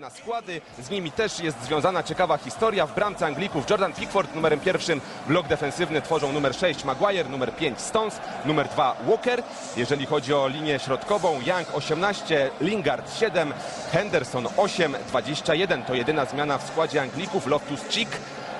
na składy. Z nimi też jest związana ciekawa historia. W bramce Anglików Jordan Pickford numerem pierwszym, blok defensywny tworzą numer 6 Maguire, numer 5 Stones, numer 2 Walker. Jeżeli chodzi o linię środkową, Young 18, Lingard 7, Henderson 8, 21. To jedyna zmiana w składzie Anglików. Loftus-Cheek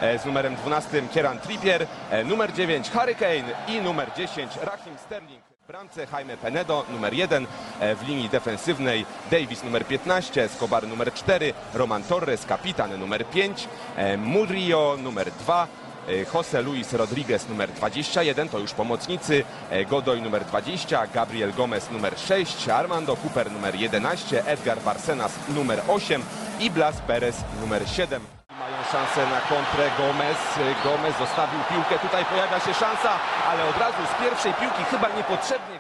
e, z numerem 12 Kieran Trippier, e, numer 9 Hurricane i numer 10 Raheem Sterling. Bramce Jaime Penedo numer 1, e, w linii defensywnej Davis numer 15, Escobar numer 4, Roman Torres kapitan numer 5, e, Murillo numer 2, e, Jose Luis Rodriguez numer 21, to już pomocnicy, Godoy numer 20, Gabriel Gomez numer 6, Armando Cooper numer 11, Edgar Barcenas numer 8 i Blas Perez numer 7. Szansę na kontrę Gomez. Gomez zostawił piłkę. Tutaj pojawia się szansa, ale od razu z pierwszej piłki chyba niepotrzebnie.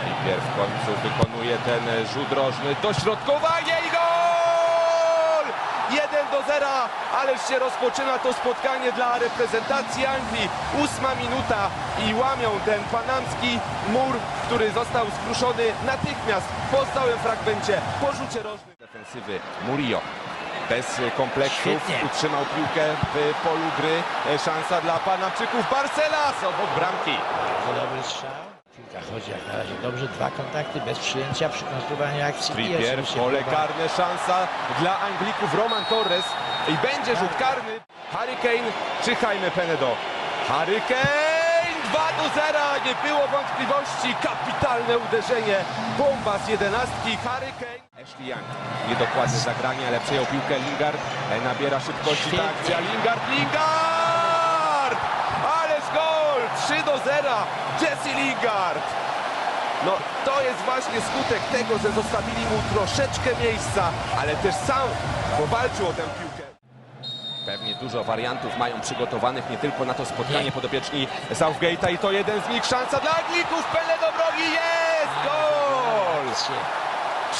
Najpierw w końcu wykonuje ten rzut rożny. Dośrodkowanie i gol! 1 do 0, ależ się rozpoczyna to spotkanie dla reprezentacji Anglii. Ósma minuta i łamią ten panamski mur, który został skruszony natychmiast po stałym fragmencie po rzucie rożnym. Defensywy Murillo bez kompleksów Świetnie. utrzymał piłkę w polu gry. E, Szansa dla Panamczyków. Barcelas obok bramki. Bardzo dobry strzał. Piłka chodzi jak na razie dobrze. Dwa kontakty bez przyjęcia przy konstruowaniu akcji. Trippier, pole karne, szansa dla Anglików. Roman Torres i będzie rzut karny. Harry Kane czy Jaime Penedo? Harry Kane 2 do 0, nie było wątpliwości. Kapitalne uderzenie. Bomba z jedenastki. Harry Kane. Ashley Young. Niedokładne zagranie, ale przejął piłkę Lingard. E, Nabiera szybkości ta akcja. Lingard, Lingard! Ależ gol! 3 do 0. Jesse Lingard. No to jest właśnie skutek tego, że zostawili mu troszeczkę miejsca, ale też sam powalczył o tę piłkę. Pewnie dużo wariantów mają przygotowanych nie tylko na to spotkanie Nie. podopieczni Southgate'a i to jeden z nich. Szansa dla Anglików, Pele do broni, jest gol! Akcje.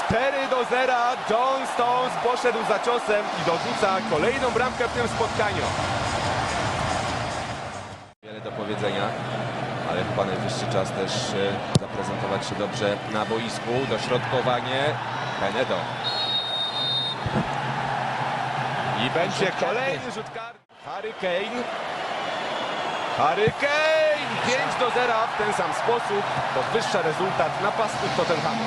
4 do 0, John Stones poszedł za ciosem i dorzuca kolejną bramkę w tym spotkaniu. Wiele do powiedzenia, ale chyba najwyższy czas też e, zaprezentować się dobrze na boisku. Dośrodkowanie Penedo. I będzie kolejny rzut karny. Harry Kane. Harry Kane! 5 do 0 w ten sam sposób. Podwyższa rezultat napastnik Tottenhamu.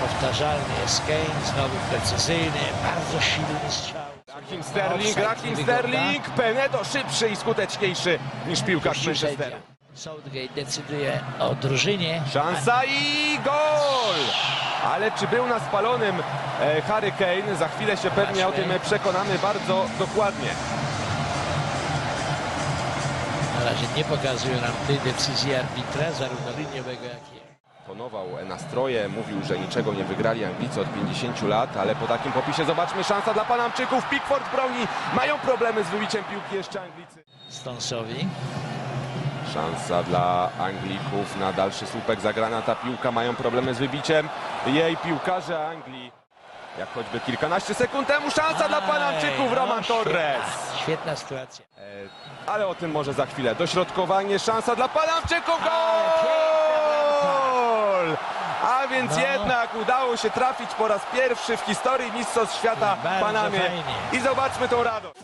Powtarzalny jest Kane, znowu precyzyjny, bardzo silny strzał. Raheem Sterling, Raheem. Sterling, Penedo szybszy i skuteczniejszy niż piłkarz Manchesteru. Southgate decyduje o drużynie. Szansa i gol! Ale czy był na spalonym e, Harry Kane? Za chwilę się pewnie o tym przekonamy bardzo dokładnie. Na razie nie pokazują nam tej decyzji arbitra, zarówno liniowego, jak i Tonował nastroje, mówił, że niczego nie wygrali Anglicy od 50 lat, ale po takim popisie zobaczmy szansa dla Panamczyków. Pickford broni, mają problemy z wybiciem piłki jeszcze Anglicy. Stonsowi. Szansa dla Anglików na dalszy słupek zagrana ta piłka. Mają problemy z wybiciem jej piłkarze Anglii. Jak choćby kilkanaście sekund temu szansa dla Panamczyków Roman Torres. Świetna sytuacja. E, Ale o tym może za chwilę. Dośrodkowanie, szansa dla Panamczyków. Gol! A więc No. jednak udało się trafić po raz pierwszy w historii Mistrzostw Świata Panamie. I zobaczmy tą radość.